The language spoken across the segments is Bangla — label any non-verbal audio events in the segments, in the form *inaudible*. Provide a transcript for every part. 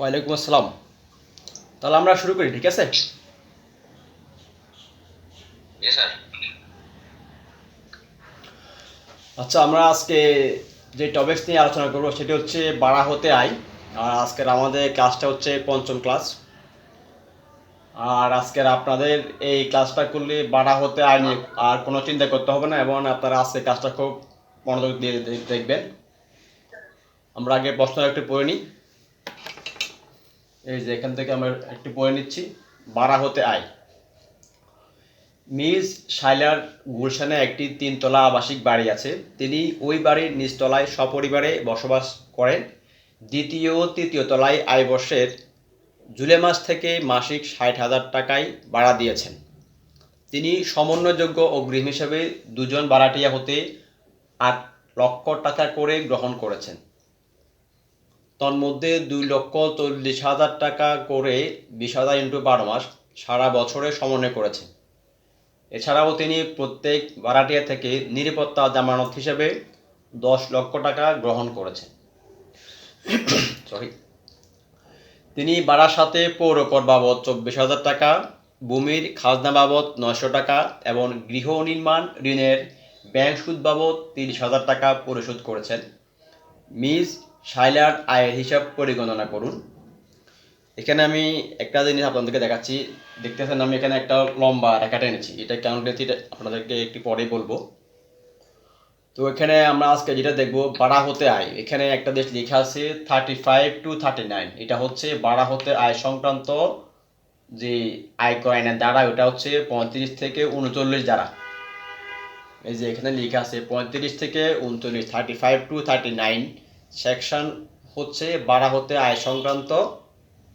ওয়ালাইকুম আসসালাম। তাহলে আমরা শুরু করি ঠিক আছে? আচ্ছা আমরা আজকে যে টপিক্স নিয়ে আলোচনা করব সেটি হচ্ছে বাড়া হতে আয়। আর আজকের আমাদের ক্লাসটা হচ্ছে পঞ্চম ক্লাস আর আজকের আপনাদের এই ক্লাসটা করলে বাড়া হতে আয় নিয়ে আর কোনো চিন্তা করতে হবে না এবং আপনারা আজকে ক্লাসটা খুব মনোযোগ দিয়ে দেখবেন। আমরা আগে প্রশ্ন একটু পড়ে নিই। এই যে এখান থেকে আমরা একটু পড়ে নিচ্ছি বাড়া হতে আয়। মিস শাইলার গুলশানে একটি তিনতলা আবাসিক বাড়ি আছে। তিনি ওই বাড়ির নিচতলায় সপরিবারে বসবাস করেন। দ্বিতীয় তৃতীয় তলায় আয় বর্ষের জুলাই মাস থেকে মাসিক ষাট হাজার টাকায় ভাড়া দিয়েছেন। তিনি সমন্বয়যোগ্য অগ্রিম হিসেবে দুজন ভাড়াটিয়া হতে আট লক্ষ টাকা করে গ্রহণ করেছেন। তন্মধ্যে দুই লক্ষ চল্লিশ হাজার টাকা করে বিশ হাজার ইন্টু বারো মাস সারা বছরে সমন্বয় করেছে। এছাড়াও তিনি প্রত্যেক ভাড়াটিয়া থেকে নিরাপত্তা জামানত হিসেবে দশ লক্ষ টাকা গ্রহণ করেছেন। সরি তিনি ভাড়ার সাথে পৌরকর বাবদ চব্বিশ হাজার টাকা, ভূমির খাজনা বাবদ নয়শো টাকা এবং গৃহ নির্মাণ ঋণের ব্যাংক সুদ বাবদ তিরিশ হাজার টাকা পরিশোধ করেছেন। মিস শাইলার আয়ের হিসাব পরিগণনা করুন। এখানে আমি একটা জিনিস আপনাদেরকে দেখাচ্ছি। দেখতেছেন আমি এখানে একটা লম্বা রেখা টেনেছি এটা কেন টেনেছি আপনাদেরকে একটু পরেই বলব। তো এখানে আমরা আজকে যেটা দেখব, বাড়া হতে আয়। এখানে একটা দেশ লেখা আছে thirty five to thirty nine এটা হচ্ছে বাড়া হতে আয় সংক্রান্ত যে আয়কর আইনের দ্বারা, ওটা হচ্ছে পঁয়ত্রিশ থেকে উনচল্লিশ দ্বারা। এই যে এখানে লেখা আছে পঁয়ত্রিশ থেকে উনচল্লিশ thirty five to thirty nine section হচ্ছে বাড়া হতে আয় সংক্রান্ত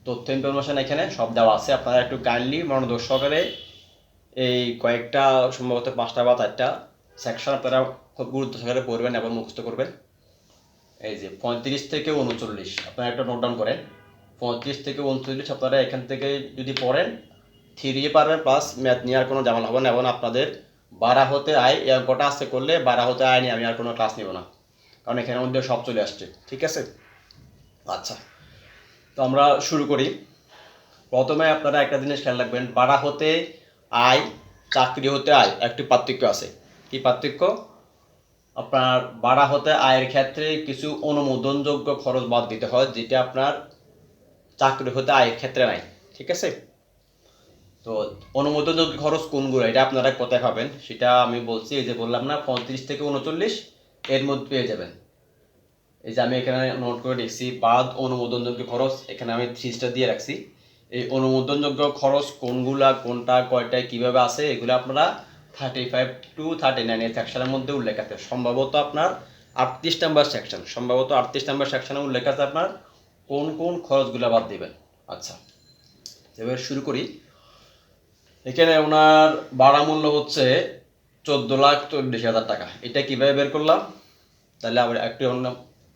তথ্য ইনফরমেশন এখানে সব দেওয়া আছে। আপনারা একটু কাইন্ডলি মনোযোগ সহকারে এই কয়েকটা সম্ভবত পাঁচটা বা চারটা সেকশন আপনারা খুব গুরুত্ব সহকারে পড়বেন এবং মুখস্থ করবেন। এই যে পঁয়ত্রিশ থেকে উনচল্লিশ, আপনারা একটা নোট ডাউন করেন। পঁয়ত্রিশ থেকে উনচল্লিশ আপনারা এখান থেকে যদি পড়েন থ্রি পারবেন প্লাস ম্যাথ নিয়ে আর কোনো ঝামেলা হবে না এবং আপনাদের বারা হতে আয় এই অঙ্কটা আসতে করলে বারা হতে আয় নিয়ে আমি আর কোনো ক্লাস নেব না। কারণ এখানের মধ্যে সব চলে আসছে, ঠিক আছে? আচ্ছা তো আমরা শুরু করি। প্রথমে আপনারা একটা জিনিস খেয়াল রাখবেন, বাড়া হতে আয়, চাকরি হতে আয়, একটি পার্থক্য আছে। কি পার্থক্য? আপনার বাড়া হতে আয়ের ক্ষেত্রে কিছু অনুমোদনযোগ্য খরচ বাদ দিতে হয়, যেটা আপনার চাকরি হতে আয়ের ক্ষেত্রে নাই, ঠিক আছে? তো অনুমোদনযোগ্য খরচ কোনগুলো, এটা আপনারা কোথায় পাবেন সেটা আমি বলছি, এই যে বললাম না, পঁয়ত্রিশ থেকে উনচল্লিশ এর মধ্যে পেয়ে যাবেন। এই যে আমি এখানে নোট করে দেখছি, বাদ অনুমোদনযোগ্য খরচ, এখানে আমি থ্রি স্টার দিয়ে রাখছি। এই অনুমোদনযোগ্য খরচ কোনগুলা, কোনটা, কয়টায় কীভাবে আছে, এগুলো আপনারা thirty five to thirty nine এই সেকশনের মধ্যে উল্লেখ আছে। সম্ভবত আপনার আটত্রিশ নাম্বার সেকশন সম্ভবত আটত্রিশ নাম্বার সেকশনে উল্লেখ আছে আপনার কোন কোন খরচগুলো বাদ দেবেন। আচ্ছা এবার শুরু করি। এখানে ওনার ভাড়া মূল্য হচ্ছে চোদ্দ লাখ চল্লিশ হাজার টাকা। এটা কীভাবে বের করলাম? তাহলে আবার একটু অন্য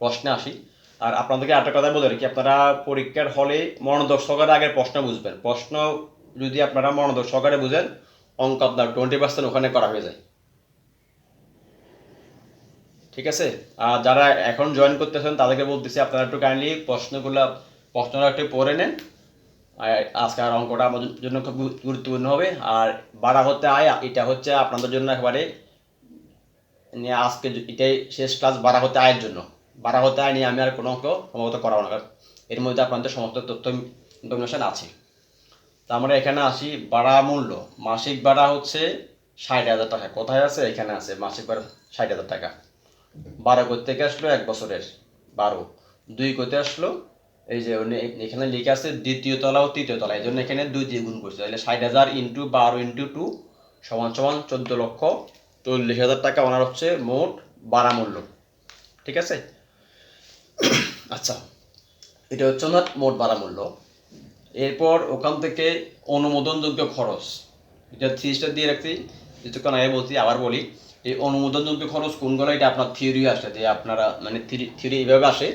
প্রশ্নে আসি। আর আপনাদেরকে একটা কথা বলে রাখি, আপনারা পরীক্ষার হলে মনোযোগ সহকারে আগে প্রশ্ন বুঝবেন। প্রশ্ন যদি আপনারা মনোযোগ সহকারে বুঝেন, অঙ্ক আপনার টোয়েন্টি পার্সেন্ট ওখানে করা হয়ে যায়। ঠিক আছে? আর যারা এখন জয়েন করতেছেন, তাদেরকে বলতেছি, আপনারা একটু কাইন্ডলি প্রশ্নগুলো প্রশ্নটা একটু পড়ে নেন। আর আজকে আর অঙ্কটা আমাদের জন্য খুব গুরুত্বপূর্ণ হবে। আর বাড়া হতে আয়, এটা হচ্ছে আপনাদের জন্য একেবারে নিয়ে আজকে এটাই শেষ ক্লাস বাড়া হতে আয়ের জন্য। বাড়া হতে আয় নিয়ে আমি আর কোনো অঙ্ক সম্ভবত করাবো না এর মধ্যে আপনাদের সমস্ত তথ্য ইনফরমেশন আছে। তা আমরা এখানে আসি ভাড়া মূল্য। মাসিক বাড়া হচ্ছে ষাট হাজার টাকা। কোথায় আছে? এখানে আছে। মাসিক ভাড়া ষাট হাজার টাকা। বারো থেকে আসলো এক বছরের। বারো। দুই কোথে আসলো, এই যে এখানে লিখে আছে দ্বিতীয় তলা ও তৃতীয় তলা। এই জন্য এখানে দুই দিয়ে গুণ করছে। তাহলে ষাট হাজার ইন্টু বারো ইন্টু টু সমান সমান চোদ্দ লক্ষ চল্লিশ হাজার টাকা ওনার হচ্ছে মোট বাড়া মূল্য। ঠিক আছে? *coughs* আচ্ছা এটা হচ্ছে ওনার মোট বাড়া মূল্য। এরপর ওখান থেকে অনুমোদনযোগ্য খরচ, এটা থ্রি স্টার দিয়ে রাখছি, কিছুক্ষণ আগে বলছি, আবার বলি, এই অনুমোদনযোগ্য খরচ কোনগুলো, এটা আপনার থিওরি আসে, যে আপনারা মানে থিওরি এইভাবে আসে,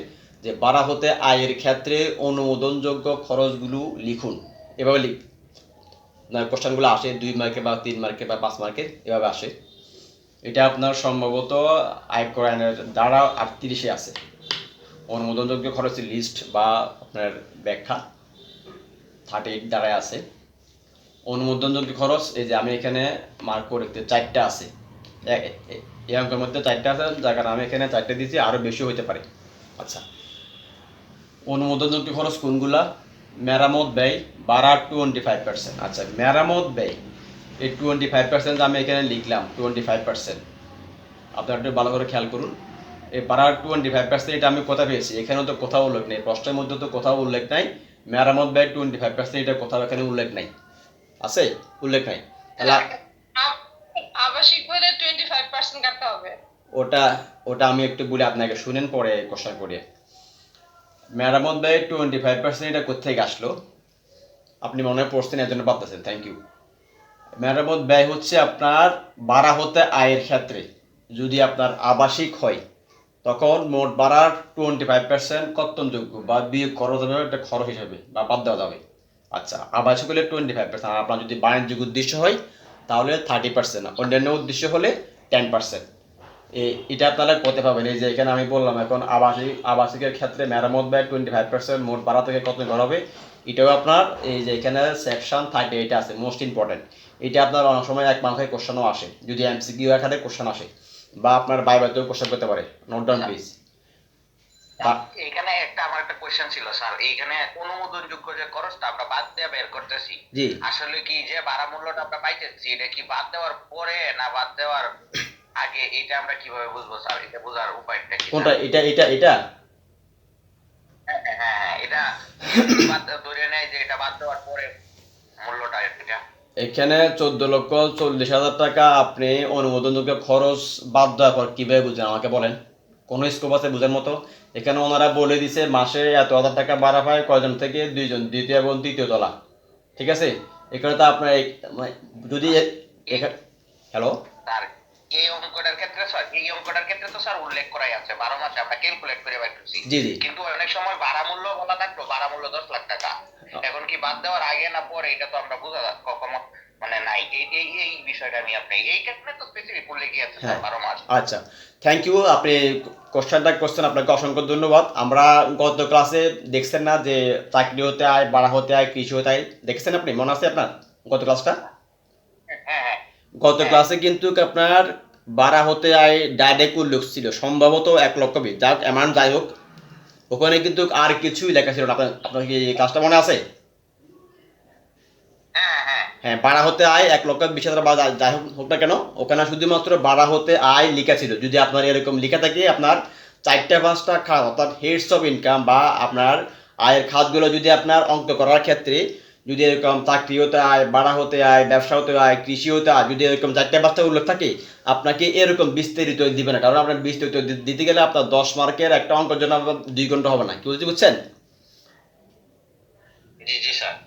যে বাড়া হতে আয়ের ক্ষেত্রে অনুমোদনযোগ্য খরচগুলো লিখুন, এভাবে লিখ কোশ্চেনগুলো আসে, দুই মার্কে বা তিন মার্কে বা পাঁচ মার্কে, এভাবে আসে। এটা আপনার সম্ভবত আয়কর আইনের দ্বারা আটত্রিশে আছে। অনুমোদনযোগ্য খরচের লিস্ট বা আপনার ব্যাখ্যা থার্টি এইট দ্বারাই আছে। অনুমোদনযোগ্য খরচ, এই যে আমি এখানে মার্ক করে দিতে চারটা আছে। এই অঙ্কের মধ্যে চারটা আছে, যার কারণে আমি এখানে চারটে দিয়েছি আরও বেশি হতে পারে। আচ্ছা। অনুমোদনযোগ্য খরচ কোনগুলা? মেরামত ব্যয় বাড়া টোয়েন্টি ফাইভ পার্সেন্ট আচ্ছা মেরামত ব্যয়। এই টোয়েন্টি ফাইভ পার্সেন্ট আমি এখানে লিখলাম টোয়েন্টি ফাইভ পার্সেন্ট আপনারা একটু ভালো করে খেয়াল করুন। এই বাড়ার টোয়েন্টি ফাইভ পার্সেন্ট এটা আমি কোথাও পেয়েছি? এখানেও তো কোথাও উল্লেখ নেই। প্রশ্নের মধ্যে তো কোথাও উল্লেখ নাই। মেরামত ব্যয় টোয়েন্টি ফাইভ পার্সেন্ট এটা কোথাও এখানে উল্লেখ নাই। আছে? উল্লেখ নাই। তাহলে আবাসিক বলে টোয়েন্টি ফাইভ পার্সেন্ট কাটতে হবে। ওটা ওটা আমি একটু বলে আপনাকে। শুনেন পরে কোশ্চেন করে মেরামত ব্যয় টোয়েন্টি ফাইভ পার্সেন্ট এটা কোথেকে আসলো? আপনি মনে হয় পড়ছেন এর জন্য ভাবতেছেন। থ্যাংক ইউ মেরামত ব্যয় হচ্ছে আপনার বাড়া হতে আয়ের ক্ষেত্রে। যদি আপনার আবাসিক হয়, তখন মোট বাড়ার টোয়েন্টি ফাইভ পার্সেন্ট কর্তনযোগ্য বা বিয়োগ খরচ হবে একটা খরচ হিসাবে বা বাদ দেওয়া যাবে। আচ্ছা আবাসিক হলে টোয়েন্টি ফাইভ পার্সেন্ট আপনার যদি বাণিজ্যিক উদ্দেশ্য হয়, তাহলে থার্টি পার্সেন্ট অন্যান্য উদ্দেশ্য হলে টেন পার্সেন্ট এটা আপনারা করতে পারবেন। এই যে এখানে আমি বললাম, এখন আবাসিক, আবাসিকের ক্ষেত্রে মেরামত ব্যয় টোয়েন্টি ফাইভ পার্সেন্ট মোট ভাড়া থেকে কত করা হবে? এটাও আপনার, এই যে এখানে সেকশন থার্টি এইট আছে মোস্ট ইম্পর্টেন্ট এটা আপনার অনেক সময় এক মাসে কোশ্চেনও আসে। যদি এমসিকিউ আকারে কোশ্চেন আসে বা আপনার বাইবাতেও কোশ্চেন করতে পারে নোট ডাউন প্লিজ এখানে একটা আমার একটা কোশ্চেন ছিল স্যার। এইখানে অনুমোদনযোগ্য যে খরচটা আমরা বাদ দিয়ে বের করতেছি জি। আসলে কি যে ভাড়া মূল্যটা আমরা পাইতেছি এটা কি বাদ দেওয়ার পরে না বাদ দেওয়ার আগে এটা আমরা কীভাবে বুঝব স্যার? এটা বোঝার উপায়টা কি কোনটা? এটা এটা এটা? হ্যাঁ হ্যাঁ, হ্যাঁ এটা *coughs* বাদ ধরে নেয় যে এটা বাদ দেওয়ার পরে মূল্যটা এটা। এখানে চোদ্দ লক্ষ চল্লিশ হাজার টাকা আপনি অনুমোদনযোগ্য খরচ বাদ দেওয়ার পর কীভাবে বুঝলেন? আমাকে বলেন। কোনো স্কোপ আছে বুঝার মতো? এখানে ওনারা বলে দিছে মাসে এত হাজার টাকা বাড়া পায় কয়জন থেকে দুইজন দ্বিতীয় এবং তৃতীয় তলা। ঠিক আছে? এখানে তো আপনার মানে যদি হ্যালো? এই অঙ্কটার ক্ষেত্রে স্যার এই অঙ্কটার ক্ষেত্রে তো স্যার উল্লেখ করাই আছে বারো মাসে আমরা ক্যালকুলেট করে করছি। কিন্তু অনেক সময় ভাড়া মূল্য বলা থাকল ভাড়া মূল্য দশ লাখ টাকা। এখন কি বাদ দেওয়ার আগে না পরে? এটা তো আমরা বোঝা যা- কখনো মানে নাই এই এই এই বিষয়টা নিয়ে আপনি এই ক্ষেত্রে তো স্পেসিফিক উল্লেখই আছে? স্যার হ্যাঁ। বারো মাস। আচ্ছা। থ্যাংক ইউ আপনি কোশ্চেনটা করছেন আপনাকে অসংখ্য ধন্যবাদ। আমরা গত ক্লাসে দেখছেন না যে চাকরি হতে আয় বাড়া হতে আয় কৃষি হতে আয়। দেখছেন আপনি? মনে আছে আপনার গত ক্লাসটা হ্যাঁ হ্যাঁ। গত। ক্লাসে কিন্তু আপনার বাড়া হতে আয় ডাইরেক্ট উল্লেখ ছিল। সম্ভবত এক লক্ষ বিশ। যাক অ্যামাউন্ট যাই হোক ওখানে কিন্তু আর কিছুই লেখা ছিল না। আপনার আপনার কি কাজটা মনে আছে? হ্যাঁ হ্যাঁ। হ্যাঁ বাড়া হতে আয় এক লক্ষ বিশ হাজার বা যাই হোক হোক না কেন ওখানে শুধুমাত্র বাড়া হতে আয় লিখা ছিল। যদি আপনার এরকম লিখা থাকে আপনার চারটা পাঁচটা খাত অর্থাৎ হেডস অফ ইনকাম বা আপনার আয়ের খাতগুলো যদি আপনার অঙ্ক করার ক্ষেত্রে যদি এরকম চাকরি হতে আয় বাড়া হতে আয় ব্যবসা হতে আয় কৃষি হতে আয় যদি এরকম চারটা পাঁচটা উল্লেখ থাকে আপনাকে এরকম বিস্তারিত দিবে না। কারণ আপনার বিস্তারিত দিতে গেলে আপনার দশ মার্কের একটা অঙ্কের জন্য আপনার দুই ঘণ্টা হবে না। কি বলছি বুঝছেন?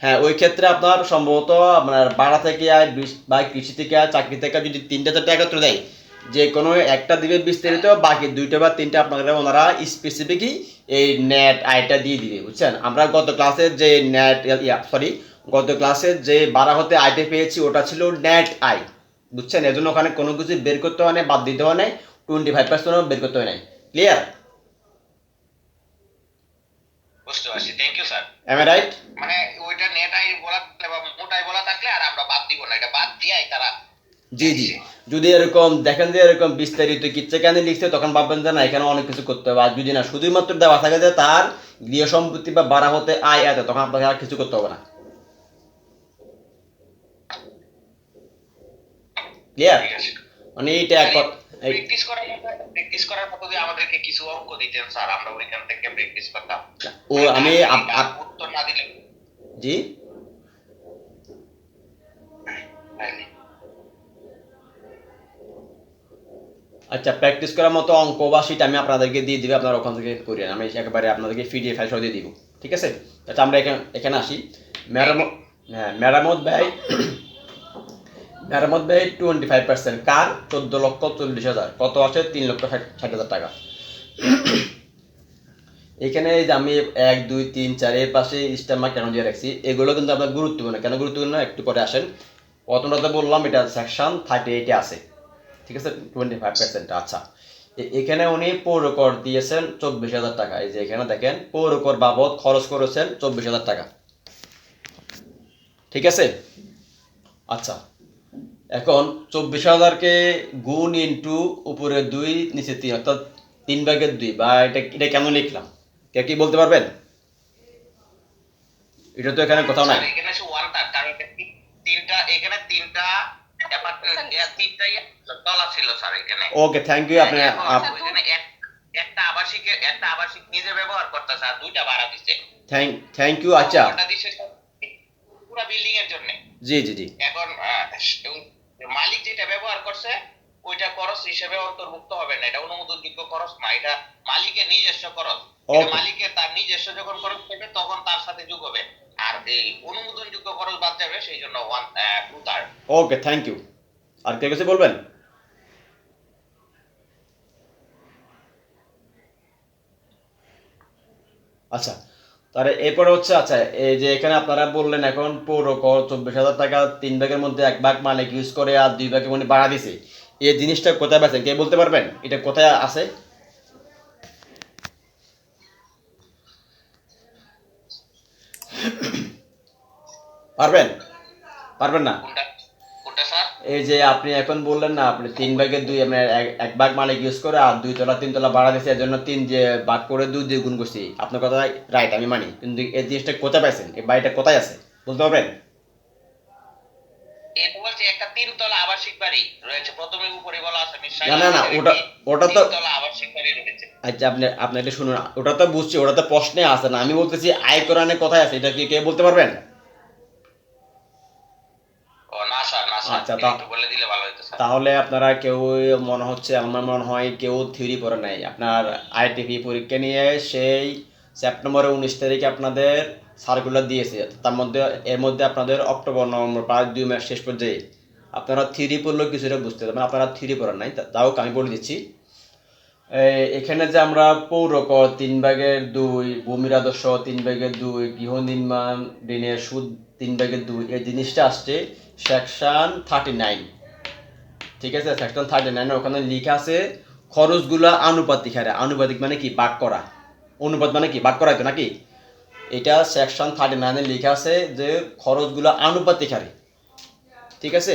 হ্যাঁ ওই ক্ষেত্রে আপনার সম্ভবত আপনার বাড়া থেকে আয় বা কৃষি থেকে আয় চাকরি থেকে যদি তিনটা চারটে একত্র দেয় যে কোনো একটা দিবে বিস্তারিত বাকি দুইটা বা তিনটা আপনাদের ওনারা স্পেসিফিকই এই নেট আয়টা দিয়ে দিবে বুঝছেন? আমরা গত ক্লাসে যে নেট ইয়া সরি গত ক্লাসে যে বাড়া হতে আয়টা পেয়েছি ওটা ছিল নেট আয় বুঝছেন? এজন্য ওখানে কোনো কিছু বের করতে হয় না বাদ দিতে হয় নাই টোয়েন্টি ফাইভ পার্সেন্টও বের করতে হয় নাই। ক্লিয়ার বুঝতে পারছি। Thank you sir am right মানে ওইটা নেটাই বলা মোটাই বলা থাকলে আর আমরা বাদ দিব না এটা বাদ দিয়াই তারা জি জি। যদি এরকম দেখেন যে এরকম বিস্তারিত কিচ্ছে কেন লিখছে তখন ভাববেন যে না এখানে অনেক কিছু করতে হবে। আর যদি না শুধুমাত্র দেওয়া থাকে যে তার গৃহ সম্পত্তি বা বাড়া হতে আয় এত তখন আপনাকে আর কিছু করতে হবে না। ক্লিয়ার মানে এক প্র্যাকটিস করার প্র্যাকটিস করার মতো দিয়ে আমাদেরকে কিছু অঙ্ক দিতেন স্যার। আমরা ওইখান থেকে প্র্যাকটিস করতাম। ও আমি উত্তর না দিলে জি? আচ্ছা প্র্যাকটিস করার মতো অঙ্ক বা sheet আমি আপনাদেরকে দিয়ে দিবে আপনারা ওখান থেকে করিয়েন আমি একেবারে আপনাদেরকে পিডিএফ ফাইল সহ দিয়ে দিব। ঠিক আছে? আচ্ছা আমরা এখানে এখানে আসি। মেরামত হ্যাঁ মেরামত ব্যয় মেরামত ব্যয় টোয়েন্টি ফাইভ পার্সেন্ট কার? চোদ্দ লক্ষ চল্লিশ হাজার। কত আছে তিন লক্ষ ষাট হাজার টাকা। এখানে যে আমি এক, দুই, তিন, চার এর পাশে স্টার মার্ক কেন দিয়ে রাখছি? এগুলো কিন্তু আপনার গুরুত্বপূর্ণ। কেন গুরুত্বপূর্ণ? একটু পরে আসেন। প্রথমটা তো বললাম, এটা সেকশন থার্টি এইটে আছে। ঠিক আছে? টোয়েন্টি ফাইভ পার্সেন্ট আচ্ছা এখানে উনি পৌর কর দিয়েছেন চব্বিশ হাজার টাকা। এই যে এখানে দেখেন, পৌর কর বাবদ খরচ করেছেন চব্বিশ হাজার টাকা। ঠিক আছে? আচ্ছা। এখন চব্বিশ হাজারকে গুণ ইন্টু উপরে দুই নিচে তিন অর্থাৎ তিন ভাগের দুই। বা এটা এটা কেন লিখলাম? কে কি বলতে পারবেন? এটা তো এখানে কোথাও নাই। স্যার, এখানে সে ওয়ান থার্ড কারণ এটা তিন- তিনটা এখানে তিনটা apartment, এ, তিনটা তলা ছিল স্যার এখানে। ওকে থ্যাংক ইউ আপনি একটা আবাসিকে একটা আবাসিক নিজে ব্যবহার করতেছে আর দুইটা ভাড়া দিচ্ছে থ্যাংক থ্যাংক ইউ আচ্ছা। দিচ্ছে পুরো বিল্ডিং এর জন্য। জি জি জি। এখন মালিক যেটা ব্যবহার করছে ওইটা খরচ হিসেবে অন্তর্ভুক্ত হবে না। এটা অনুমোদনযোগ্য খরচ না এটা মালিকের নিজস্ব খরচ। মালিকের তার নিজস্ব যখন খরচ করবে তখন তার সাথে যোগ হবে। আর এই অনুমোদনযোগ্য খরচ বাদ যাবে সেই জন্য one two third okay thank you আর কে কিছু বলবেন? আচ্ছা তাহলে এরপরে হচ্ছে আচ্ছা এই যে এখানে আপনারা বললেন এখন পৌর চব্বিশ হাজার টাকা তিন ভাগের মধ্যে এক ভাগ মালিক ইউজ করে আর দুই ভাগের মধ্যে বাড়া দিছে। এই জিনিসটা কোথায় পাচ্ছেন কে বলতে পারবেন? এটা কোথায় আছে? পারবেন? পারবেন না? এই যে আপনি এখন বললেন না আপনি তিন ভাগের দুই আপনার এক- এক ভাগ মালিক ইউজ করে আর দুই তলা তিন তলা বাড়া দিয়েছে এর জন্য তিন যে ভাগ করে দুই দিয়ে গুণ করছি। আপনার কথা রাইট আমি মানি। কিন্তু এই জিনিসটা কোথায় পাইছেন? এই বাড়িটা কোথায় আছে? বলতে পারবেন? একটা তিনতলা আবাসিক বাড়ি রয়েছে প্রথমে উপরে বলা আছে না, না, না, ওটা- ওটা তো- আবাসিক বাড়ি রয়েছে। আচ্ছা আপনি আপনি এটা শুনুন ওটা তো বুঝছি ওটা তো প্রশ্নে আছে না আমি বলতেছি আয় কোরআনে কোথায় আছে এটা কি কে বলতে পারবেন ও না স্যার না স্যার আচ্ছা, বলে দিলে ভালো হতো স্যার। তাহলে আপনারা কেউ মনে হচ্ছে আমার মনে হয় কেউ থিওরি পড়ে নাই। আপনার আইটিপি পরীক্ষা নিয়ে সেই সেপ্টেম্বরের উনিশ তারিখে আপনাদের সার্কুলার দিয়েছে। তার মধ্যে এর মধ্যে আপনাদের অক্টোবর নভেম্বর প্রায় দুই মাস শেষ পর্যায়ে আপনারা থিওরি পড়লেও কিছুটা বুঝতে পারবেন। আপনারা থিওরি পড়েন নাই তাও আমি বলে দিচ্ছি। এখানে যে আমরা পৌর কর তিন ভাগের দুই ভূমি রাজস্ব তিন ভাগের দুই গৃহ নির্মাণ ঋণের সুদ তিন ভাগের দুই, এই জিনিসটা আসছে সেকশন থার্টি নাইন ঠিক আছে? সেকশন থার্টি নাইন ওখানে লেখা আছে, খরচগুলো আনুপাতিক হারে আনুপাতিক মানে কি? বাক করা। অনুপাত মানে কি? ভাগ করা তো নাকি? এটা সেকশন থার্টি নাইনে লেখা আছে যে খরচগুলো আনুপাতিক হারে ঠিক আছে?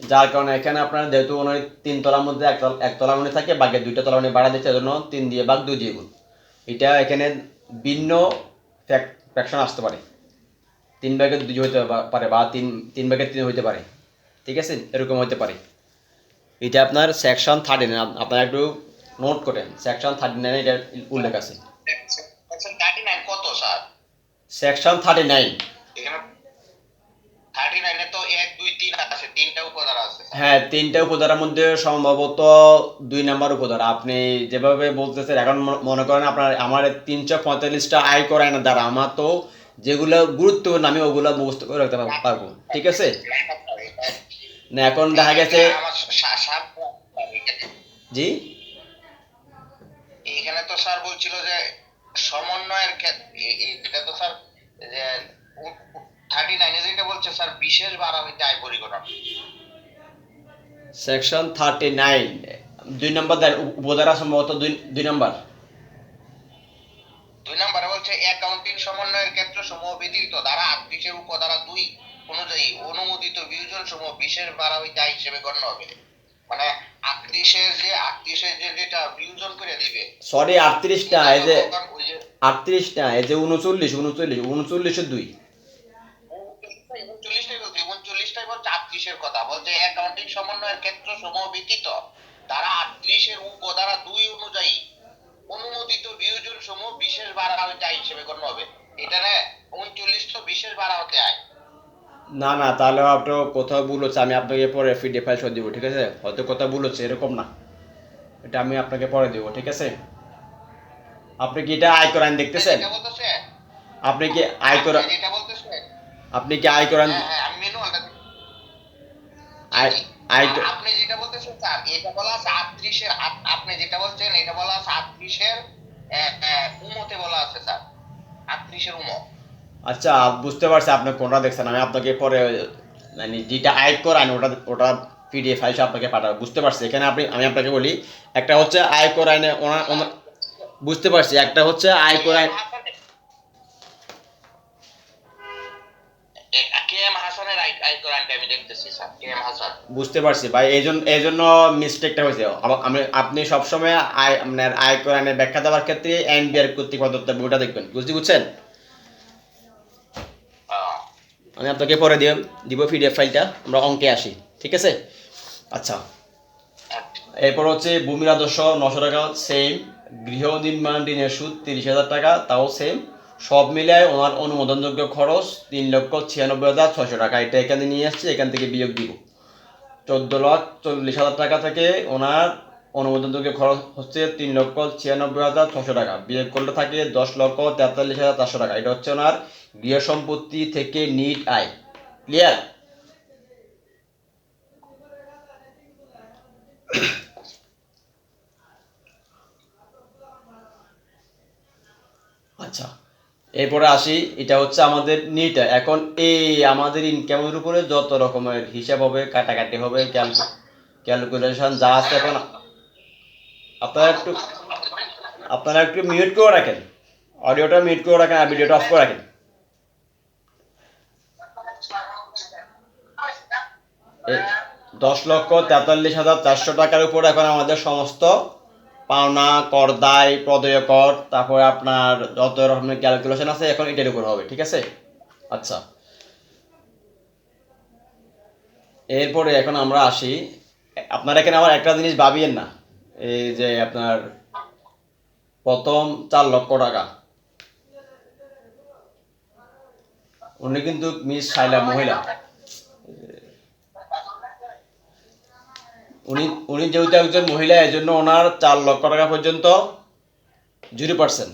যার কারণে এখানে আপনার যেহেতু ওনার তিন তলার মধ্যে এক তলা এক উনি থাকে, বাকি দুইটা তলা উনি বাড়া দিচ্ছে তিন দিয়ে বাঘ দুই দিয়ে গুণ। এটা এখানে ভিন্ন ফ্যাকশন আসতে পারে। তিন ভাগের দুই হইতে পারে বা তিন তিন ভাগের তিন হইতে পারে। ঠিক আছে? এরকম হইতে পারে। এটা আপনার সেকশন থার্টি নাইন আপনারা একটু নোট করেন। সেকশন থার্টি নাইনে এটা উল্লেখ আছে। থার্টি নাইন কত স্যার সেকশন থার্টি নাইন এখানে থার্টি নাইনে তো এক দুই তিন আছে তিনটা উপধারা আছে স্যার। হ্যাঁ তিনটা উপধারার মধ্যে সম্ভবত দুই নাম্বার উপধারা। আপনি যেভাবে বলতেছেন এখন মনে করেন আপনার আমার তিনশো পঁয়তাল্লিশটা আয় করায় না দ্বারা আমার তো যেগুলো গুরুত্বপূর্ণ আমি ওগুলো মুখস্থ করে রাখতে পারব ঠিক আছে? না এখন দেখা গেছে জি? এখানে তো স্যার বলছিল যে সমন্বয়ের ক্ষেত্রে এটা তো স্যার থার্টি নাইনে যেটা বলছে স্যার বিশেষ বাড়া হইতে আয় পরিগণনা সেকশন থার্টি নাইন দুই নম্বর উপধারা সম্ভবত দুই নম্বর দুই নম্বরে বলছে অ্যাকাউন্টিং সমন্বয়ের ক্ষেত্রে সমূহ ব্যতীত দ্বারা আটত্রিশের উপধারা দুই অনুযায়ী অনুমোদিত বিয়োজন সমূহ বিশেষ বাড়া হইতে হিসেবে গণ্য হবে। মানে আটত্রিশের যে আটত্রিশের যে যেটা বিয়োজন করে দিবে। সরি আটত্রিশটা এই যে আটত্রিশটা এই যে উনচল্লিশ উনচল্লিশ উনচল্লিশের দুই উনচল্লিশটাই বলছে উনচল্লিশটাই বলছে বলছে অ্যাকাউন্টিং সমন্বয়ের ক্ষেত্র সমূহ ব্যতীত তারা আটত্রিশের উপধারা দুই অনুযায়ী অনুমোদিত বিয়োজন সমূহ বিশেষ বাড়া হইতে আয় হিসেবে গণ্য হবে। এটা না উনচল্লিশ তো বিশেষ বাড়া হতে আয়। না না তাহলে আপনার কোথাও ভুল হচ্ছে আমি আপনাকে পরে ফিডে ফাইল সহ দিব ঠিক আছে? হয়তো কোথাও ভুল হচ্ছে এরকম না। এটা আমি আপনাকে পরে দেবো ঠিক আছে? আপনি কি এটা আয় করান দেখতেছেন? আপনি কি আয় করা আপনি যেটা বলতেছে? আপনি কি আয় করান? আপনি যেটা বলতেছেন স্যার এটা বলা আছে আটত্রিশের আপনি যেটা বলছেন এটা বলা আছে আটত্রিশের উমতে বলা আছে স্যার। আটত্রিশের উম। আচ্ছা বুঝতে পারছি আপনি কোনটা দেখছেন। আমি আপনাকে পরে মানে যেটা আয়কর আইন ওটা ওটা পিডিএফ ফাইল আপনাকে পাঠাবো। বুঝতে পারছি। এখানে আপনি আমি আপনাকে বলি একটা হচ্ছে আয়কর আইনে বুঝতে পারছি। একটা হচ্ছে আয়কর আইন বুঝতে পারছি। ভাই এই জন্য এই জন্য মিস্টেকটা হয়েছে আমি আপনি সবসময় আয় আপনার আয়কর আইনের ব্যাখ্যা দেওয়ার ক্ষেত্রে এনবিআর কর্তৃক প্রদত্ত ওটা দেখবেন। বুঝতে বুঝছেন? আমি আপনাকে পরে দিয়ে দিব পিডিএফ ফাইলটা। আমরা অঙ্কে আসি। ঠিক আছে? আচ্ছা। এরপর হচ্ছে ভূমির আদর্শ নশো টাকা সেম গৃহ নির্মাণ ঋণের সুদ তিরিশ হাজার টাকা তাও সেম সব মিলায় ওনার অনুমোদনযোগ্য খরচ তিন লক্ষ ছিয়ানব্বই হাজার ছশো টাকা। এটা এখানে নিয়ে আসছি, এখান থেকে বিয়োগ দিব। চোদ্দ লাখ চল্লিশ হাজার টাকা থেকে ওনার অনুমোদনযোগ্য খরচ হচ্ছে তিন লক্ষ ছিয়ানব্বই হাজার ছশো টাকা। বিয়োগ করলে থাকে দশ লক্ষ তেতাল্লিশ হাজার চারশো টাকা। এটা হচ্ছে ওনার গৃহ সম্পত্তি থেকে নিট আয়। ক্লিয়ার আচ্ছা। এরপরে আসি, এটা হচ্ছে আমাদের নিট। এখন এই আমাদের ইনকামের উপরে যত রকমের হিসাব হবে, কাটাকাটি হবে ক্যালকুলেশন যা আছে এখন, আপনারা একটু আপনারা একটু মিউট করে রাখেন। অডিওটা মিউট করে রাখেন আর ভিডিওটা অফ করে রাখেন। দশ লক্ষ তেতাল্লিশ হাজার চারশো টাকার উপর এখন আমাদের সমস্ত পাওনা, কর, দায়, প্রদেয় কর, তারপরে আপনার যত রকমের ক্যালকুলেশন আছে, এখন এটার উপর হবে, ঠিক আছে? আচ্ছা। এরপরে এখন আমরা আসি। আপনার এখানে আবার একটা জিনিস ভাবিয়েন না, এই যে আপনার প্রথম চার লক্ষ টাকা। উনি কিন্তু মিস শাইলা মহিলা। উনি উনি যেহেতু একজন মহিলা এই জন্য ওনার চার লক্ষ টাকা পর্যন্ত জিরো পার্সেন্ট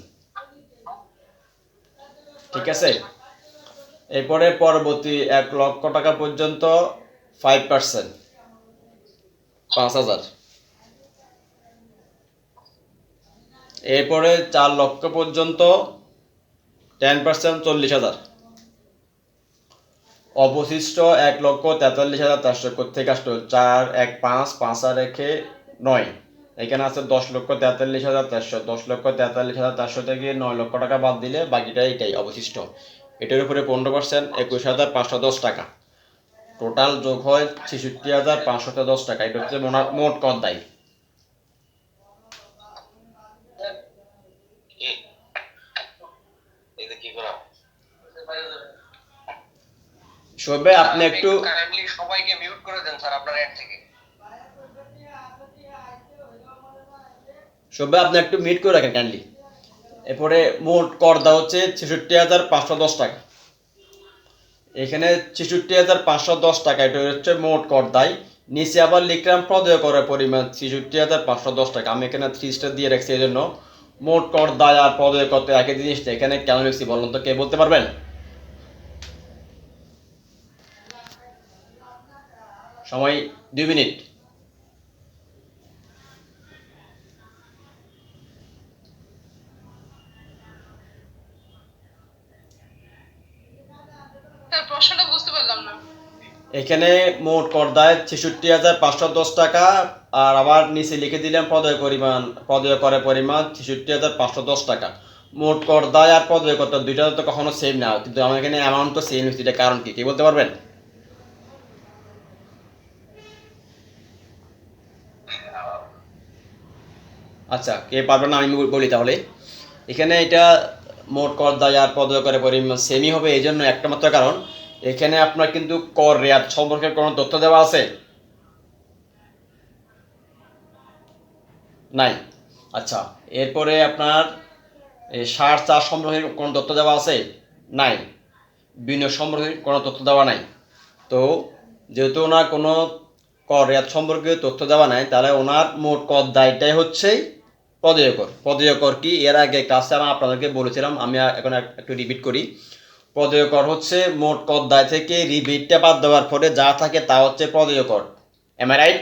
ঠিক আছে? এরপরে পরবর্তী এক লক্ষ টাকা পর্যন্ত ফাইভ পার্সেন্ট পাঁচ হাজার। এরপরে চার লক্ষ পর্যন্ত টেন পার্সেন্ট চল্লিশ হাজার। অবশিষ্ট এক লক্ষ তেতাল্লিশ হাজার চারশো থেকে আসলো, চার এক পাঁচ পাঁচ আর রেখে নয়। এখানে আছে দশ লক্ষ তেতাল্লিশ হাজার চারশো, দশ লক্ষ তেতাল্লিশ হাজার চারশো থেকে নয় লক্ষ টাকা বাদ দিলে বাকিটা এটাই অবশিষ্ট। এটার উপরে পনেরো পার্সেন্ট, একুশ হাজার পাঁচশো দশ টাকা। টোটাল যোগ হয় ছেষট্টি হাজার পাঁচশো দশ টাকা, এটা হচ্ছে মোট কর দায়ী কি এটা কি করা শোবে আপনি একটু কাইন্ডলি সবাইকে মিউট করে দেন স্যার আপনার এড থেকে। শোবে আপনি একটু মিট করে রাখেন কাইন্ডলি এরপরে মোট কর দেওয়া হচ্ছে ছেষট্টি হাজার পাঁচশো দশ টাকা। এখানে ছেষট্টি হাজার পাঁচশো দশ টাকা এটা হচ্ছে মোট কর দায়। নিচে আবার লিখলাম প্রদেয় করার পরিমাণ ছেষট্টি হাজার পাঁচশো দশ টাকা। আমি এখানে থ্রি স্টার দিয়ে রাখছি এই জন্য মোট কর দায় আর প্রদেয় কর তো একই জিনিস না। এখানে কেন লিখছি বলুন তো কে বলতে পারবেন? সময় দুই মিনিট। এখানে মোট কর দায় ছেষট্টি হাজার পাঁচশো দশ টাকা আর আবার নিচে লিখে দিলাম পদয় পরিমাণ পদয় করের পরিমাণ ছেষট্টি হাজার পাঁচশো দশ টাকা। মোট কর দায় আর পদয় কর দুইটা তো কখনো সেম না কিন্তু আমার এখানে অ্যামাউন্ট তো সেম হচ্ছে কারণ কি কি বলতে পারবেন? আচ্ছা কে পারবেন না আমি বলি তাহলে। এখানে এটা মোট কর দায় আর পদয় করে পরিমাণ সেমি হবে, এই জন্য একটা মাত্র কারণ। এখানে আপনার কিন্তু কর রেয়াত সম্পর্কে কোনো তথ্য দেওয়া আছে? নাই। আচ্ছা এরপরে আপনার সার চাষ সম্পর্কে কোনো তথ্য দেওয়া আছে? নাই। বিনিয়োগ সম্পর্কে কোনো তথ্য দেওয়া নাই। তো, যেহেতু ওনার কোনো কর রেয়াত সম্পর্কে তথ্য দেওয়া নাই, তাহলে ওনার মোট কর দায়টাই হচ্ছে পদীয় কর পদীয় কর কি? এর আগে ক্লাসে আমি আপনাদেরকে বলেছিলাম, আমি এখন এক- একটু রিপিট করি। পদীয় কর হচ্ছে মোট কর দায় থেকে রিবিটটা বাদ দেওয়ার পরে যা থাকে তা হচ্ছে পদয়কর এম আই রাইট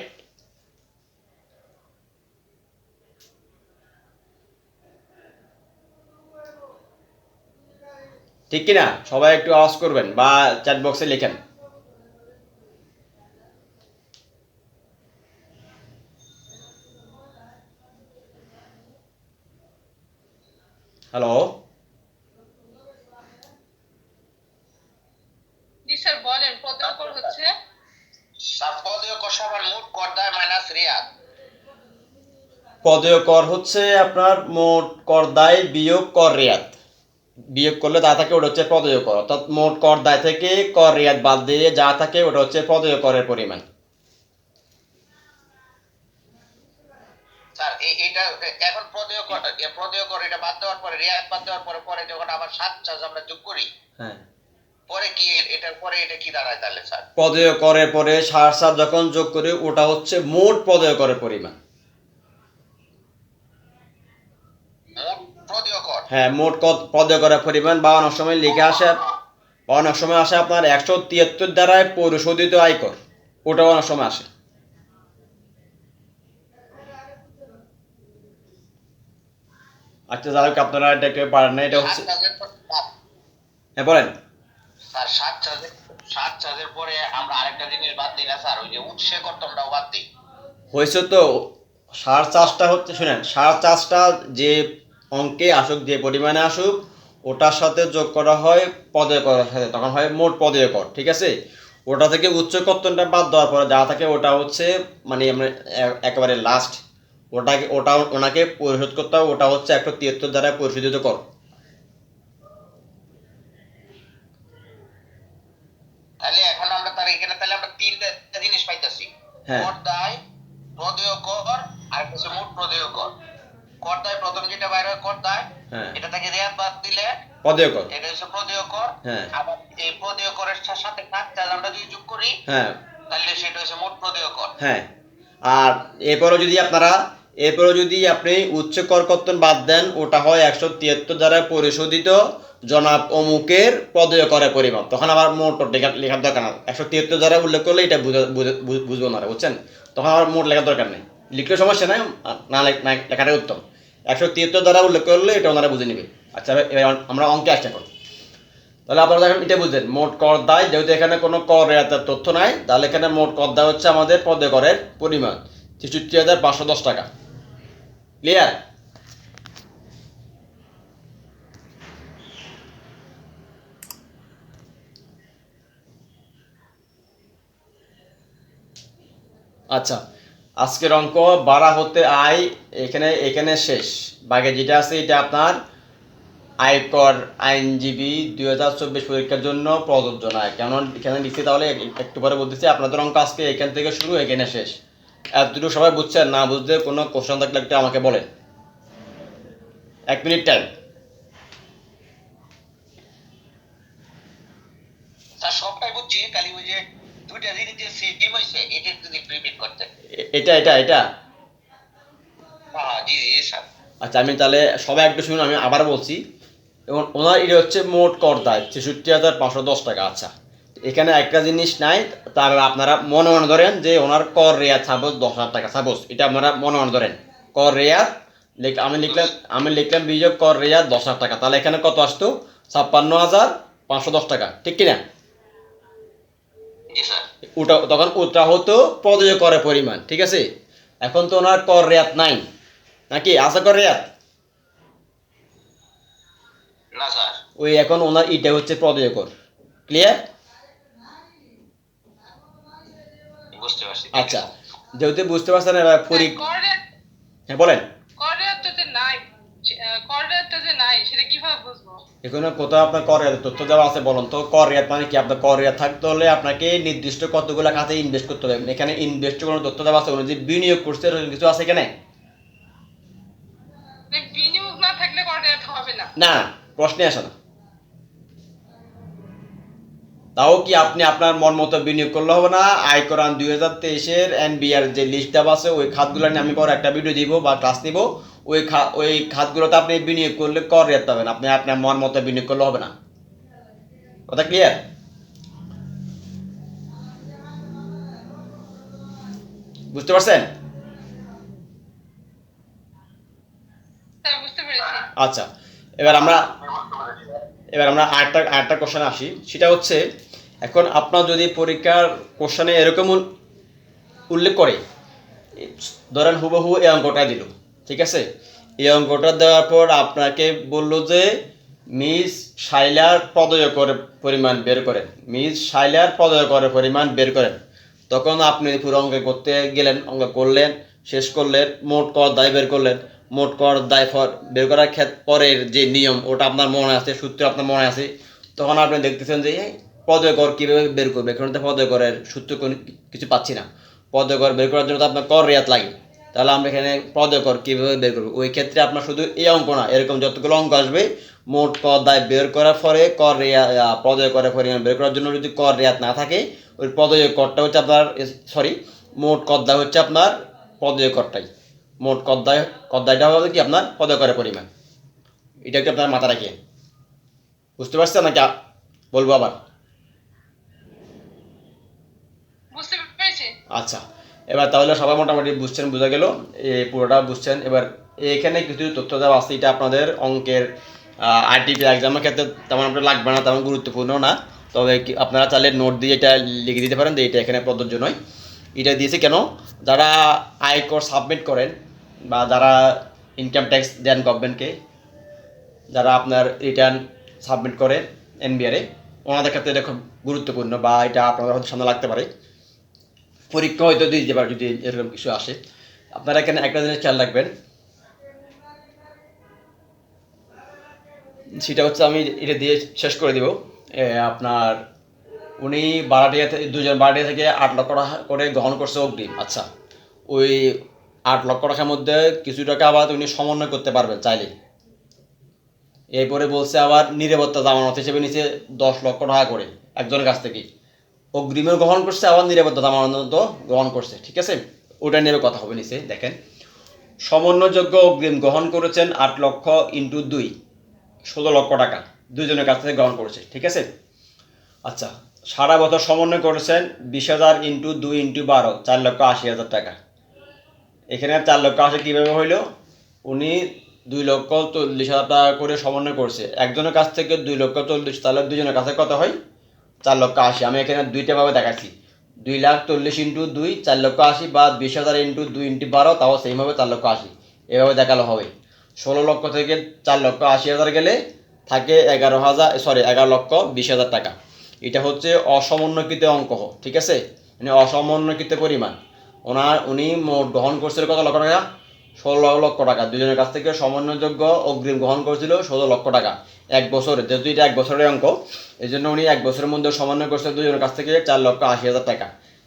ঠিক কিনা? সবাই একটু আওয়াজ করবেন বা চ্যাট বক্সে লিখেন। হ্যালো জি স্যার বলেন পদের কর হচ্ছে কর সমান মোট কর দায় মাইনাস রিয়াদ। পদীয় কর হচ্ছে আপনার মোট কর দায় বিয়োগ কর রেয়াত বিয়োগ করলে যা থাকে ওটা হচ্ছে পদীয় কর অর্থাৎ মোট কর দায় থেকে কর রেয়াত বাদ দিয়ে যা থাকে ওটা হচ্ছে পদীয় করের পরিমাণ স্যার এ- এটা এখন পদীয় কর এ পদীয় কর এটা বাদ দেওয়ার পরে রিয়াদ বাদ দেওয়ার পরে পরে যখন আবার সাত চার্জ আমরা যোগ করি হ্যাঁ। পরে কি এটার পরে এটা কি দাঁড়ায় তাহলে স্যার? পদীয় করের পরে সার সার যখন যোগ করি ওটা হচ্ছে মোট পদীয় করের পরিমাণ। কর? হ্যাঁ মোট কত- পদীয় করের পরিমাণ? বা অনেক সময় লিখে আসে অনেক সময় আসে আপনার একশো তিয়াত্তর দ্বারায় পরিশোধিত আয়কর। ওটাও অনেক সময় আসে। আচ্ছা যারা হোক আপনারা এটা কেউ পারেন না এটা হচ্ছে। হ্যাঁ বলেন। স্যার সাত চার্জের সাত চার্জের পরে আমরা আরেকটা জিনিস বাদ দিই না স্যার ওই যে উৎসে বাদ দিই। হয়েছে তো সার চাষটা হচ্ছে শুনেন সার চাষটা যে অঙ্কে আসুক যে পরিমাণে আসুক ওটার সাথে যোগ করা হয় পদে করার সাথে তখন হয় মোট পদে কর ঠিক আছে? ওটা থেকে উচ্চ কর্তনটা বাদ দেওয়ার পরে যা থাকে ওটা হচ্ছে মানে আমরা একেবারে লাস্ট ওটাকে ওটা ওনাকে পরিশোধ করতে হবে ওটা হচ্ছে একশো তিয়াত্তর দ্বারা পরিশোধিত কর। তাহলে এখন আমরা তার এখানে তাহলে আমরা তিনটা জিনিস পাইতেছি। হ্যাঁ। কর দায় প্রদেয় কর আর হচ্ছে মোট প্রদেয় কর। কর দায় প্রথম যেটা বাইরে হয় কর দায় এটা থেকে রেয়াত বাদ দিলে কর। এটা হচ্ছে প্রদেয় কর। হ্যাঁ। আবার এই প্রদেয় করের সাথে চার্জ আমরা যদি যোগ করি হ্যাঁ। তাহলে সেটা হচ্ছে মোট প্রদেয় কর। হ্যাঁ। আর এরপরও যদি আপনারা এরপরও যদি আপনি উচ্চ কর কর্তন বাদ দেন, ওটা হয় একশো তিয়াত্তর দ্বারা পরিশোধিত। জনাব অমুকের পদীয় করে পরিমাপ। তখন আবার মোট লেখার দরকার না একশো তিয়াত্তর দ্বারা উল্লেখ করলে এটা বুঝব না বুঝছেন? তখন আবার মোট লেখার দরকার নেই। লিখলে সমস্যা নাই না লেখাটাই উত্তম। একশো তিয়াত্তর দ্বারা উল্লেখ করলে এটা ওনারা বুঝে নেবে। আচ্ছা এবার- আমরা অঙ্কে আসতে এখন। তাহলে আপনারা এখন এটা বুঝলেন, মোট কর দায়, যেহেতু এখানে কোনো কর রেয়াতের তথ্য নাই, তাহলে এখানে মোট কর দায় হচ্ছে আমাদের পদে করের পরিমাণ ছেষট্টি হাজার পাঁচশো দশ টাকা। ক্লিয়ার? আচ্ছা আজকের অঙ্ক বাড়া হতে আয়, এখানে এখানে শেষ। বাকি যেটা আছে এটা আপনার আয়কর আইনজীবী দুই হাজার চব্বিশ পরীক্ষার জন্য প্রযোজ্য নয়। কেন এখানে লিখছি তাহলে একটু পরে বলতেছি, আপনাদের অঙ্ক আজকে এখান থেকে শুরু, এখানে শেষ। এতটুকু সবাই বুঝছেন না বুঝতে কোনো কোশ্চেন থাকলে একটু আমাকে বলেন এক মিনিট টাইম এটা এটা এটা হ্যাঁ জি জি আচ্ছা আমি তাহলে সবাই একটু শুনুন আমি আবার বলছি। এবং ওনার এটা হচ্ছে মোট কর দায় ছেষট্টি হাজার পাঁচশো দশ টাকা আচ্ছা। এখানে একটা জিনিস নাই তার আপনারা মনে মনে ধরেন যে ওনার কর রেয়াত সাপোজ দশ হাজার টাকা সাপোজ এটা আপনারা মনে মনে ধরেন। কর রেয়াত লিখ আমি লিখলাম আমি লিখলাম বিযোগ কর রেয়াত দশ হাজার টাকা তাহলে এখানে কত আসতো? ছাপ্পান্ন হাজার পাঁচশো দশ টাকা ঠিক কিনা? ওটা তখন ওটা হতো পদীয় করে পরিমাণ ঠিক আছে? এখন তো ওনার কর রেয়াত নাই নাকি? আছে কর রেয়াত? না ওই এখন ওনার ইটা হচ্ছে পদীয় কর ক্লিয়ার বুঝতে পারছি আচ্ছা যেহেতু বুঝতে পারছেন এবার পরি হ্যাঁ বলেন। করের তো যে নাই করের তো যে নাই সেটা কীভাবে বুঝব? এখানে কোথাও আপনার কর তথ্য দেওয়া আছে বলুন তো কর রেয়াত মানে কি? আপনার কর রেয়াত থাকতে হলে আপনাকে নির্দিষ্ট কতগুলো খাতে ইনভেস্ট করতে হবে। এখানে ইনভেস্ট কোনো তথ্য দেওয়া আছে যে বিনিয়োগ করছে কিছু আছে এখানে বিনিয়োগ না থাকলে করের হবে না। না প্রশ্নে আসে না। তাও কি আপনি আপনার মন মতো বিনিয়োগ করলে হবে না? আয়কর আইন দুই হাজার তেইশের এনবিআর যে লিস্ট দেওয়া আছে ওই খাতগুলো নিয়ে আমি পরে একটা ভিডিও দিব বা ক্লাস দিব। ওই ওই খাতগুলোতে আপনি বিনিয়োগ করলে কর রেট পাবেন। আপনি আপনার মন মতো বিনিয়োগ করলে হবে না। কথা ক্লিয়ার বুঝতে পারছেন? পেরেছি। আচ্ছা এবার আমরা এবার আমরা আরেকটা আরেকটা কোশ্চেন আসি। সেটা হচ্ছে, এখন আপনার যদি পরীক্ষার কোশ্চেনে এরকম উল্লেখ করে, ধরেন হুবহু এই অঙ্কটা দিল, ঠিক আছে? এই অঙ্কটা দেওয়ার পর আপনাকে বলল যে, মিস শাইলার পদয়করের পরিমাণ বের করেন। মিস শাইলার পদয়করের পরিমাণ বের করেন। তখন আপনি পুরো অঙ্ক করতে গেলেন, অঙ্ক করলেন, শেষ করলেন, মোট কর দায় বের করলেন। মোট কর দায় ফর বের করার ক্ষেত পরের যে নিয়ম, ওটা আপনার মনে আছে, সূত্র আপনার মনে আছে, তখন আপনি দেখতেছেন যে এই পদয় কর কীভাবে বের করবে? এখানে তো পদয় করের সূত্র কোনো কিছু পাচ্ছি না। পদয় কর বের করার জন্য তো আপনার কর রেয়াত লাগে। তাহলে আমরা এখানে পদয় কর কীভাবে বের করব? ওই ক্ষেত্রে আপনার শুধু এই অঙ্ক না, এরকম যতগুলো অঙ্ক আসবে, মোট কর দায় বের করার পরে কর রেয়া পদয় করের পরিমাণ বের করার জন্য যদি কর রেয়াত না থাকে, ওই পদয় করটা হচ্ছে আপনার সরি মোট কর দায় হচ্ছে আপনার পদয় করটাই। মোট কর কদ্দায়টা হবে কি আপনার? পদয় করের পরিমাণ। এটা একটু আপনার মাথা রাখিয়ে বুঝতে পারছেন নাকি? বলব আবার। আচ্ছা এবার তাহলে সবাই মোটামুটি বুঝছেন বোঝা গেল। এ পুরোটা বুঝছেন। এবার এখানে কিছু তথ্য দেওয়া আছে এটা আপনাদের অঙ্কের আরটিপি এক্সামের ক্ষেত্রে তেমন আপনার লাগবে না তেমন গুরুত্বপূর্ণ না। তবে কি- আপনারা চাইলে নোট দিয়ে এটা লিখে দিতে পারেন যে এটা এখানে প্রযোজ্য নয়। এটা দিয়েছে কেন? যারা আয়কর সাবমিট করেন বা যারা ইনকাম ট্যাক্স দেন গভর্নমেন্টকে যারা আপনার রিটার্ন সাবমিট করে এনবিআরে ওনাদের ক্ষেত্রে এটা খুব গুরুত্বপূর্ণ বা এটা আপনাদের হয়তো সামনে লাগতে পারে। পরীক্ষা হয়তো দিয়ে দিতে পারে যদি এরকম কিছু আসে। আপনারা এখানে একটা জিনিস খেয়াল রাখবেন। সেটা হচ্ছে আমি এটা দিয়ে শেষ করে দিব। আপনার উনি বারাটিয়া থেকে দুজন বারাটিয়া থেকে আট লক্ষ টাকা করে গ্রহণ করছে অগ্রিম। আচ্ছা ওই আট লক্ষ টাকার মধ্যে কিছু টাকা আবার উনি সমন্বয় করতে পারবেন চাইলে। এরপরে বলছে আবার নিরাপত্তা জামানত হিসেবে নিচে দশ লক্ষ টাকা করে একজনের কাছ থেকে। অগ্রিমও গ্রহণ করছে, আবার নিরাপত্তা জামানত গ্রহণ করছে, ঠিক আছে? ওটা নিয়ে কথা হবে নিচে, দেখেন। সমন্বয়যোগ্য অগ্রিম গ্রহণ করেছেন আট লক্ষ ইন্টু দুই, ষোলো লক্ষ টাকা। দুজনের কাছ থেকে গ্রহণ করেছে, ঠিক আছে? আচ্ছা সারা বছর সমন্বয় করেছেন বিশ হাজার ইন্টু দুই ইন্টু বারো, চার লক্ষ আশি হাজার টাকা। এখানে চার লক্ষ আশি কীভাবে হইল? উনি দুই লক্ষ চল্লিশ হাজার টাকা করে সমন্বয় করছে। একজনের কাছ থেকে দুই লক্ষ চল্লিশ তাহলে দুজনের কাছে কত হয়? চার লক্ষ আশি। আমি এখানে দুইটা ভাবে দেখাচ্ছি। দুই লাখ চল্লিশ ইন্টু দুই, চার লক্ষ আশি বা বিশ হাজার ইন্টু দুই ইন্টু বারো, তাও সেইভাবে চার লক্ষ আশি। এভাবে দেখাল হবে। ষোলো লক্ষ থেকে চার লক্ষ আশি হাজার গেলে থাকে এগারো হাজার সরি এগারো লক্ষ বিশ হাজার টাকা। এটা হচ্ছে অসমন্বয়কৃত অঙ্ক, ঠিক আছে? মানে অসমন্বয়কৃত পরিমাণ। ওনার, উনি মোট গ্রহণ করছিল কত লক্ষ টাকা? ষোলো লক্ষ টাকা। দুজনের কাছ থেকে সমন্বয়যোগ্য অগ্রিম গ্রহণ করেছিল ষোলো লক্ষ টাকা। এক বছরে, যেহেতু এটা এক বছরের অঙ্ক এই জন্য উনি এক বছরের মধ্যে সমন্বয় করছে দুজনের কাছ থেকে চার লক্ষ আশি হাজার টাকা।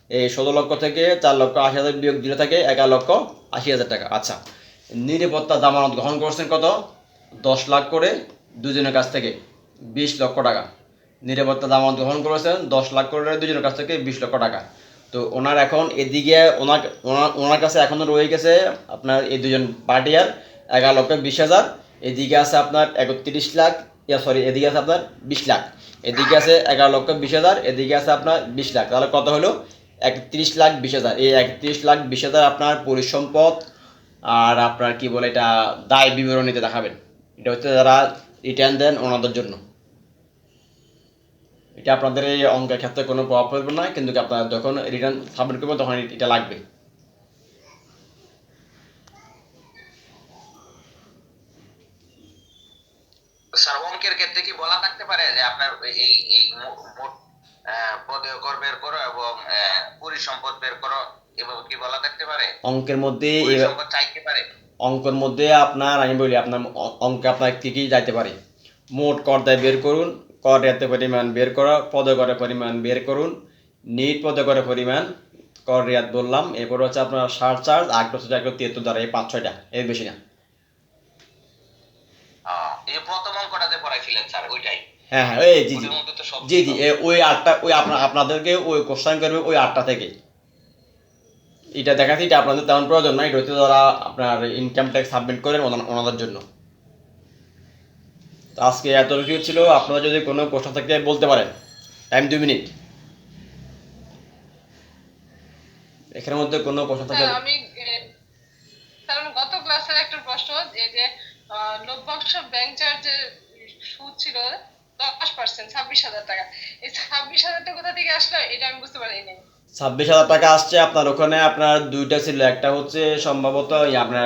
এই ষোলো লক্ষ থেকে চার লক্ষ আশি হাজার বিয়োগ দিলে থাকে এগারো লক্ষ আশি হাজার টাকা। আচ্ছা নিরাপত্তা জামানত গ্রহণ করছেন কত? দশ লাখ করে দুজনের কাছ থেকে বিশ লক্ষ টাকা। নিরাপত্তা জামানত গ্রহণ করেছেন দশ লাখ করে দুজনের কাছ থেকে বিশ লক্ষ টাকা। তো ওনার এখন এদিকে ওনার ওনার কাছে এখনও রয়ে গেছে আপনার এই দুজন পার্টিয়ার এগারো লক্ষ বিশ হাজার। এদিকে আছে আপনার একত্রিশ লাখ, ইয়া সরি এদিকে আছে আপনার বিশ লাখ। এদিকে আছে এগারো লক্ষ বিশ হাজার, এদিকে আছে আপনার বিশ লাখ। তাহলে কত হলো? একত্রিশ লাখ বিশ হাজার। এই একত্রিশ লাখ বিশ হাজার আপনার পরিসম্পদ আর আপনার কি বলে এটা দায় বিবরণীতে দেখাবেন। এটা হচ্ছে যারা রিটার্ন দেন ওনাদের জন্য। এটা আপনাদের এই অঙ্কের ক্ষেত্রে কোনো প্রভাব পড়বে না কিন্তু আপনারা যখন রিটার্ন সাবমিট করবেন তখন এটা লাগবে। ক্ষেত্রে কি বলা থাকতে পারে যে আপনার এই এই মোট আহ, কর বের করো এবং পরিসম্পদ বের করো এভাবে কি বলা থাকতে পারে? অঙ্কের মধ্যে পরিসম্পদ চাইতে পারে। অঙ্কের মধ্যে আপনার আমি বলি আপনার অঙ্কে আপনার কী কী যাইতে পারে? মোট কর দায় বের করুন রেয়াতের পরিমাণ বের করা পদকরের পরিমাণ বের করুন। নিট পদকরের পরিমাণ কর রেয়াত বললাম। এরপর হচ্ছে আপনার সার চার্জ আট বছর এক তিয়াত্তর দ্বারা এই পাঁচ ছয়টা এর বেশি না। এই প্রথম অঙ্কটা পড়াইছিলেন স্যার ওইটাই। হ্যাঁ হ্যাঁ এই জি জি। জি জি ওই আটটা ওই আপনার আপনাদেরকে ওই কোশ্চেন করবে ওই আটটা থেকে। এটা দেখাচ্ছি এটা আপনাদের তেমন প্রয়োজন নাই। এটা হচ্ছে যারা আপনার ইনকাম ট্যাক্স সাবমিট করেন ওনাদের জন্য। তো আজকে এতটুকু ছিল আপনারা যদি কোনো প্রশ্ন থাকে বলতে পারেন। টাইম দুই মিনিট। এখানের মধ্যে কোনো প্রশ্ন থাকে আমি আমার গত ক্লাসের একটা প্রশ্ন এই যে লভ্যাংশ ব্যাংক চার্জের সুদ ছিল দশ পার্সেন্ট ছাব্বিশ হাজার টাকা। এই ছাব্বিশ হাজার টাকা কোথা থেকে আসলো এটা আমি বুঝতে পারিনি। ছাব্বিশ হাজার টাকা আসছে আপনার ওখানে আপনার দুইটা ছিল। একটা হচ্ছে সম্ভবত আপনার